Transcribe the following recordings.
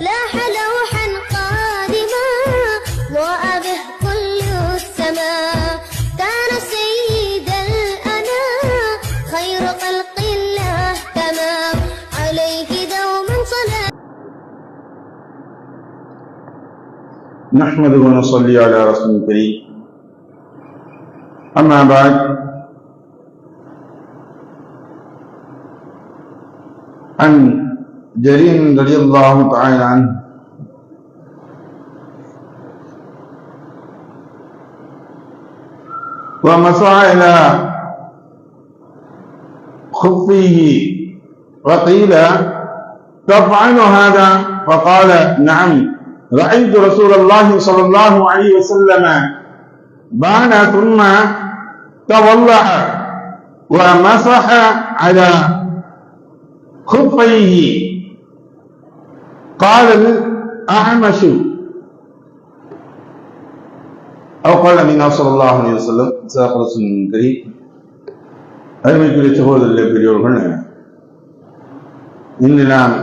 لاح لوحا قادما ضاء به كل السماء كان سيد خير خلق الله تمام دوما صلاة. نحمده ونصلي على رسول الكريم. أما بعد عن جرير رضي الله تعالى عنه. ومسعى إلى خفيه وقيل تفعل هذا؟ فقال نعم. رأيت رسول الله صلى الله عليه وسلم بان ثم تولع ومسح على خفيه. قال الأعمش أو قال من صلى الله عليه وسلم ساق رسول كريم அருமைக்குரிய சகோதரர்களே பெரியவர்கள் இன்று நாம்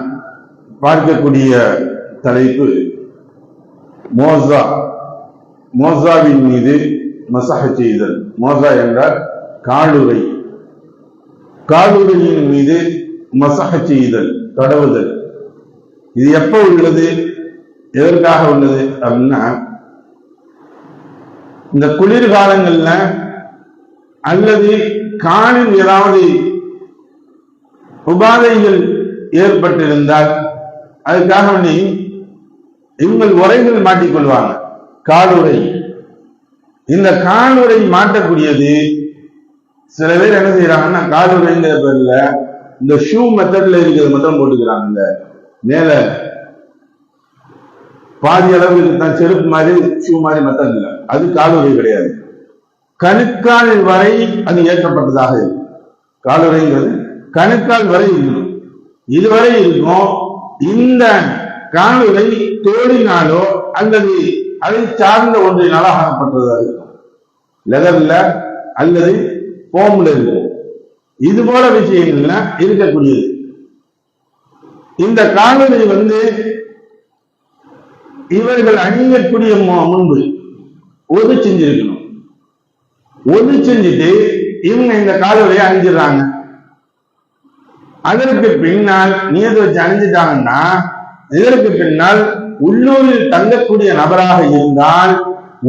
பார்க்கக்கூடிய தலைப்பு மோசா மோசாவின் மீது மசஹ செய்தல் மோசா என்றால் காலுரை காலுரையின் மீது மசஹ செய்தல் தடவுதல் இது எப்போ உள்ளது? எதற்காக உள்ளது அப்படின்னா இந்த குளிர்காலங்கள்ல அல்லது காலில் ஏதாவது உபாதைகள் ஏற்பட்டிருந்தால் அதுக்காக வேண்டி இவங்கள் உரைகள் மாட்டிக்கொள்வாங்க காலுரை இந்த காலுரை மாட்டக்கூடியது சில பேர் என்ன செய்யறாங்கன்னா காலுரைங்கிற பேர்ல இந்த ஷூ மெத்தட்ல இருக்கிறது மட்டும் போட்டுக்கிறாங்க இந்த மேல பாதி அளவு தான் செருப்பு மாதிரி ஷூ மாதிரி மெத்தட் இல்லை அது காலுறை கிடையாது. கணுக்கால் வரை அது ஏற்றப்பட்டதாக இருக்கும் காலுறைங்கிறது கணுக்கால் வரை இருக்கும். இதுவரை இருக்கும் இந்த காலுரை தோழினாலோ அல்லது அதை சார்ந்த ஒன்றினாலோ ஆகப்பட்டதாக இருக்கும். லெதர்ல அல்லது போம்ல இருக்கும். இது போல விஷயங்கள்லாம் இருக்கக்கூடியது. இந்த காணொலி வந்து இவர்கள் அணியக்கூடிய முன்பு ஒது செஞ்சிருக்கணும். ஒது செஞ்சுட்டு இவங்க இந்த காலுரையை அணிஞ்சிடுறாங்க. அதற்கு பின்னால் நியதி வச்சு அணிஞ்சிட்டாங்கன்னா இதற்கு பின்னால் உள்ளூரில் தங்கக்கூடிய நபராக இருந்தால்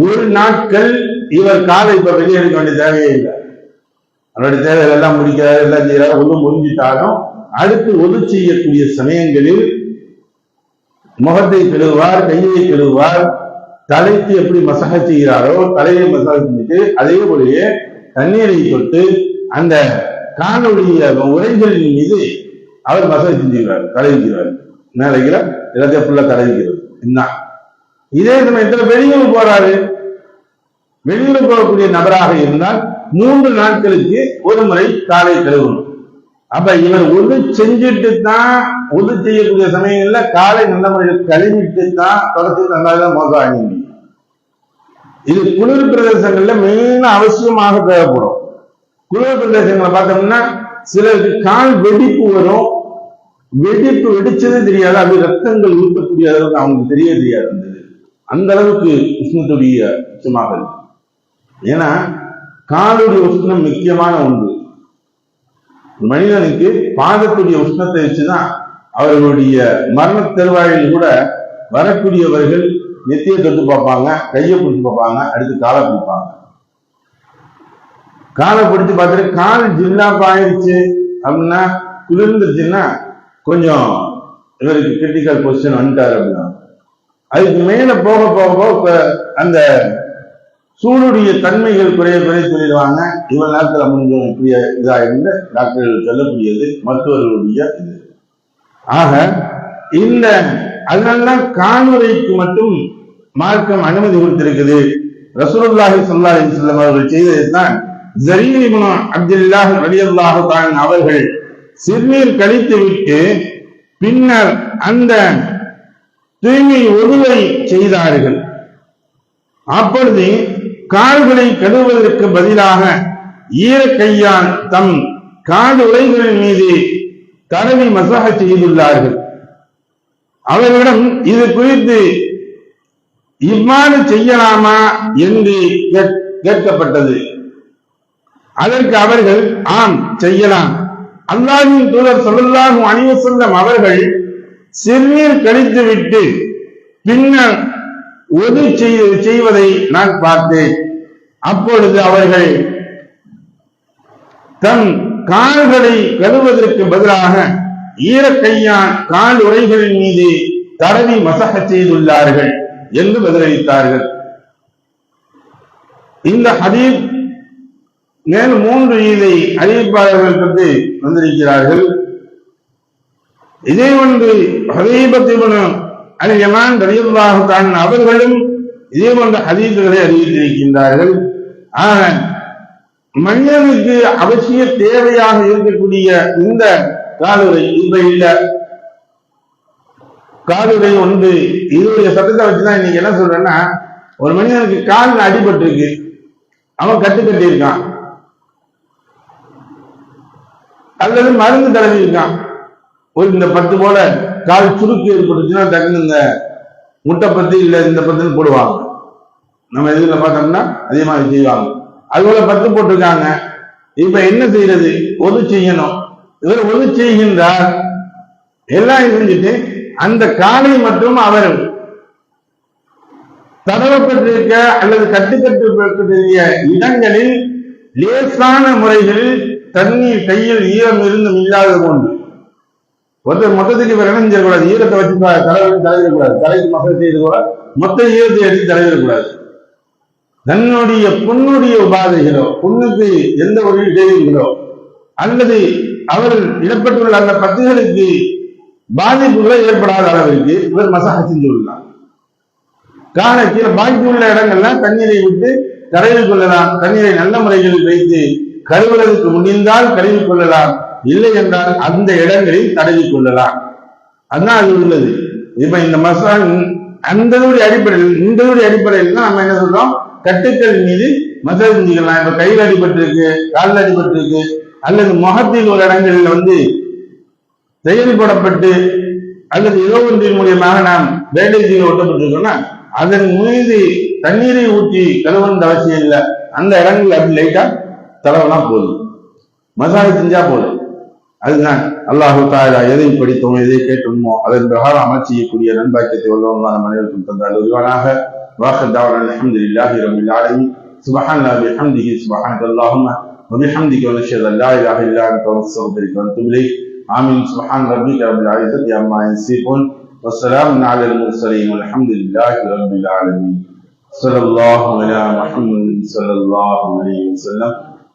ஒரு நாட்கள் இவர் காலை இப்ப வெளியே எடுக்க வேண்டிய தேவையே இல்லை. அவருடைய தேவைகள் எல்லாம் முடிக்கிறார் எல்லாம் செய்யறாரு ஒன்றும் முடிஞ்சிட்டாலும் அடுத்து ஒது செய்யக்கூடிய சமயங்களில் முகத்தை கழுவுவார் கையை கழுவுவார். தலைக்கு எப்படி மசாஜ் செய்கிறாரோ தலையை மசாஜ் செஞ்சுட்டு அதே போலயே தண்ணீரை தொட்டு அந்த காலுடைய உரைகளின் மீது அவர் மசாஜ் செஞ்சுக்கிறார் கழுவிக்கிறார். மேலைகிற எல்லாத்தையும் ஃபுல்லா கழுவிக்கிறது. என்ன? இதே சமயத்துல வெளியூர் போறாரு. வெளியூர் போகக்கூடிய நபராக இருந்தால் மூன்று நாட்களுக்கு ஒரு முறை காலை கழுவணும். அப்ப இவர் உது செஞ்சுட்டு தான் ஒது செய்யக்கூடிய சமயங்கள்ல காலை நல்ல முறையில் கழுவிட்டு தான் தொடர்ச்சி நல்லா தான் மோசம் அணிய முடியும் இது குளிர் பிரதேசங்கள்ல மெயினா அவசியமாக தேவைப்படும். குளிர் பிரதேசங்களை பார்த்தோம்னா சிலருக்கு கால் வெடிப்பு வரும். வெடிப்பு வெடிச்சதே தெரியாது. அது ரத்தங்கள் ஊற்றக்கூடிய அளவுக்கு அவங்களுக்கு தெரிய தெரியாது. அந்த அந்த அளவுக்கு உஷ்ணத்துடைய உச்சமாக இருக்கு. ஏன்னா காலுடைய உஷ்ணம் முக்கியமான ஒன்று. மனிதனுக்கு பாதத்துடைய உஷ்ணத்தை வச்சுதான் அவர்களுடைய மரண தருவாயில் கூட வரக்கூடியவர்கள் நெத்தியை தொட்டு பார்ப்பாங்க கையை பிடிச்சு பார்ப்பாங்க அடுத்து காலை பிடிப்பாங்க. காலை பிடிச்சு பார்த்துட்டு கால் ஜில்லா ஆயிடுச்சு அப்படின்னா குளிர்ந்துருச்சுன்னா கொஞ்சம் இவருக்கு கிரிட்டிக்கல் பொசிஷன் வந்துட்டாரு அப்படின்னா. அதுக்கு மேல போக போக போக அந்த சூடுடைய தன்மைகள் குறைய குறைய சொல்லிடுவாங்க. இவ்வளவு நேரத்தில் கொஞ்சம் இப்படி இதா டாக்டர்கள் சொல்லக்கூடியது மருத்துவர்களுடைய இது. ஆக இந்த அதனால்தான் காணுரைக்கு மட்டும் மார்க்கம் அனுமதி கொடுத்திருக்குது. ரசூலுல்லாஹி ஸல்லல்லாஹு செல்லம் அவர்கள் செய்ததுதான் ஜரீர் இப்னு அப்துல்லாஹ் ரலியல்லாஹு தான் அவர்கள் சிறுநீர் கழித்து விட்டு பின்னர் அந்த தூய்மை ஒருவை செய்தார்கள். அப்பொழுது கால்களை கழுவுவதற்கு பதிலாக ஈர கையால் தம் கால் உலைகளின் மீது தடவி மசாக செய்துள்ளார்கள். அவர்களிடம் இது குறித்து இவ்வாறு செய்யலாமா என்று கேட்- கேட்கப்பட்டது. அதற்கு அவர்கள் ஆம் செய்யலாம். அல்லாஹின் தூதர் சொல்லாகும் அணிவு செல்லும் அவர்கள் சிறுநீர் கழித்துவிட்டு பின்னர் ஒது செய்து- செய்வதை நான் பார்த்தேன். அப்பொழுது அவர்கள் தன் கால்களை கழுவதற்கு பதிலாக ஈரக்கையான் கால் உரைகளின் மீது தடவி மசக செய்துள்ளார்கள் என்று பதிலளித்தார்கள். இந்த ஹதீப் மேலும் மூன்று இதை அறிவிப்பாளர்கள் பற்றி வந்திருக்கிறார்கள். இதே ஒன்று ஹதீபத்திபுன் அல் யமான் ரலியல்லாஹு அவர்களும் இதே போன்ற ஹதீதுகளை அறிவித்திருக்கின்றார்கள். ஆனால் மனிதனுக்கு அவசிய தேவையாக இருக்கக்கூடிய இந்த காலுரை இந்த இல்ல காலுரை ஒன்று இதனுடைய சட்டத்தை வச்சுதான் இன்னைக்கு என்ன சொல்றேன்னா ஒரு மனிதனுக்கு கால் அடிபட்டு இருக்கு அவன் கட்டு கட்டி இருக்கான் அல்லது மருந்து தடவி இருக்கான் ஒரு இந்த பத்து போல கால் சுருக்கு ஏற்பட்டுச்சுன்னா டக்குன்னு இந்த முட்டை பத்து இல்ல இந்த பத்துன்னு போடுவாங்க. நம்ம எதுல பார்த்தோம்னா அதிகமாக செய்வாங்க. அது போல பத்து போட்டிருக்காங்க. இப்ப என்ன செய்யறது? ஒது செய்யணும். இவர் ஒது செய்கின்றார். எல்லாம் இருந்துட்டு அந்த காலை மட்டும் அவர் தடவப்பட்டிருக்க அல்லது கட்டுக்கட்டுப்பட்டிருக்க இடங்களில் லேசான முறைகளில் தண்ணீர் கையில் ஈரம் இருந்தும் இல்லாத போன்று ஒருத்தர் மொத்தத்துக்கு இவர் என்ன செய்யக்கூடாது ஈரத்தை வச்சு தலைவர் தலைவிடக்கூடாது தலைக்கு மசல் செய்து கூட மொத்த ஈரத்தை எடுத்து தலைவிடக்கூடாது தன்னுடைய புண்ணுடைய உபாதைகளோ புண்ணுக்கு எந்த ஒரு இடைவெளிகளோ அல்லது அவர் இடப்பட்டுள்ள அந்த பத்துகளுக்கு பாதிப்புகளை ஏற்படாத அளவிற்கு இவர் மசாக செஞ்சுள்ளார் காண கீழே பாக்கி உள்ள இடங்கள்ல தண்ணீரை விட்டு கழுவிக் கொள்ளலாம். தண்ணீரை நல்ல முறைகளில் வைத்து கழுவுவதற்கு முடிந்தால் கழுவி கொள்ளலாம். இல்லை என்றால் அந்த இடங்களில் தடவிக் கொள்ளலாம். அதான் அது உள்ளது. இப்ப இந்த மசா அந்தனுடைய அடிப்படையில் இந்தனுடைய அடிப்படையில் தான் நம்ம என்ன சொல்றோம்? கட்டுக்கள் மீது மசாஜ் செஞ்சுக்கலாம் இப்ப கையில் அடிபட்டிருக்கு காலில் அடிபட்டிருக்கு அல்லது முகத்தில் ஒரு இடங்களில் வந்து செயல்படப்பட்டு அல்லது ஏதோ ஒன்றின் மூலியமாக நாம் பேண்டேஜில் ஒட்டப்பட்டிருக்கோம்னா அதன் மீது தண்ணீரை ஊற்றி கழுவணுன்ற அவசியம் இல்லை. அந்த இடங்கள் அப்படி லைட்டா தடவலாம் போதும். மசாஜ் செஞ்சா போதும். அதுதான் அல்லாஹு தாலா எதை படித்தோமோ எதை கேட்டோமோ அதன் பிரகாரம் அமல் செய்யக்கூடிய நண்பாக்கியத்தை உள்ளவங்க நம்ம அனைவருக்கும் தந்தால் உருவானாக வாஹர் தாவன் அல்ஹம்துலில்லாஹி ரபில் ஆலமீன் سبحان الله بحمده سبحانك اللهم وبحمدك ونشهد ان لا اله الا انت ونستغفرك ونتوب اليك آمين سبحان ربك رب العزة عما يصفون والسلام على المرسلين والحمد لله رب العالمين صلى الله على محمد صلى الله عليه وسلم